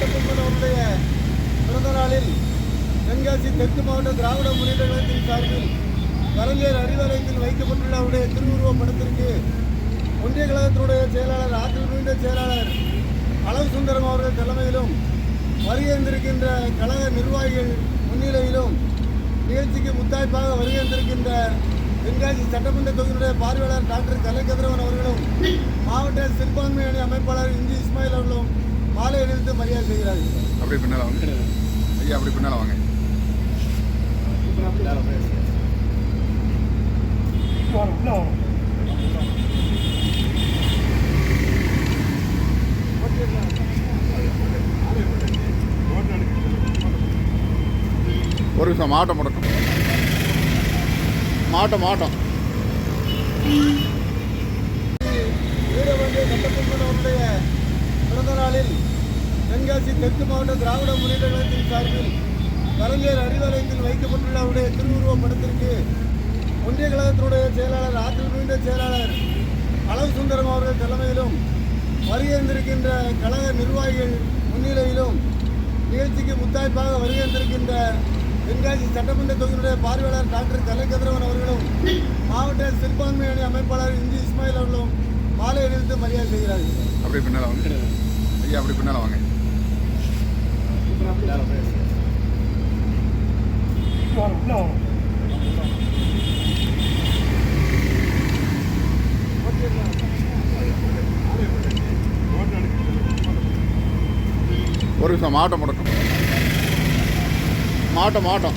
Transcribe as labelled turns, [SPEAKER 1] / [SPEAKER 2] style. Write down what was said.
[SPEAKER 1] கட்டபொம்மன் அவருடைய பிறந்த நாளில் தென்காசி தெற்கு மாவட்ட திராவிட முன்னேற்ற கழகத்தின் சார்பில் கலைஞர் அறிவாலயத்தில் வைக்கப்பட்டுள்ள அவருடைய திருவுருவப் படத்திற்கு ஒன்றிய கழகத்தினுடைய செயலாளர் ஆற்றல் மிகுந்த செயலாளர் அளவு சுந்தரம் அவர்கள் தலைமையிலும் வருகின்றிருக்கின்ற கழக நிர்வாகிகள் முன்னிலையிலும் நிகழ்ச்சிக்கு முத்தாய்ப்பாக வருகின்றிருக்கின்ற தென்காசி சட்டமன்ற தொகுதியினுடைய பார்வையாளர் டாக்டர் கலைக்கதிரவன் அவர்களும் மாவட்ட சிறுபான்மை அணி அமைப்பாளர் இந்தி இஸ்மாயில் அவர்களும் மாலை அணிவித்து மரியாதை செய்கிறார்கள்.
[SPEAKER 2] அப்படி பின்னால வாங்க. ஐயா அப்படி பின்னால வாங்க. ஒரு நிமிஷம் மாவட்டம் முடட்டும் மாவட்டம் மாவட்டம்
[SPEAKER 1] வீரபாண்டிய கட்டபொம்மன் அவருடைய பிறந்த நாளில் தென்காசி தெற்கு மாவட்ட திராவிட முன்னேற்ற கழகத்தின் சார்பில் கலைஞர் அறிவாலயத்தில் வைக்கப்பட்டுள்ள அவருடைய திருவுருவப் படத்திற்கு ஒன்றிய கழகத்தினுடைய செயலாளர் ஆற்றல் மிகுந்த செயலாளர் அளவு சுந்தரம் அவர்கள் தலைமையிலும் வருகின்றிருக்கின்ற கழக நிர்வாகிகள் முன்னிலையிலும் நிகழ்ச்சிக்கு முத்தாய்ப்பாக வருகின்றிருக்கின்ற தென்காசி சட்டமன்ற தொகுதியினுடைய பார்வையாளர் டாக்டர் கலைக்கதிரவன் அவர்களும் மாவட்ட சிறுபான்மை அணி அமைப்பாளர் இந்தி இஸ்மாயில் அவர்களும் மாலை அணிவித்து மரியாதை செய்கிறார்கள்.
[SPEAKER 2] அப்படி பின்னால் ஐயா அப்படி பின்னால வாங்க. ஒரு நிமிஷம் மாட்டம் முடட்டும் மாவட்டம் மாட்டம்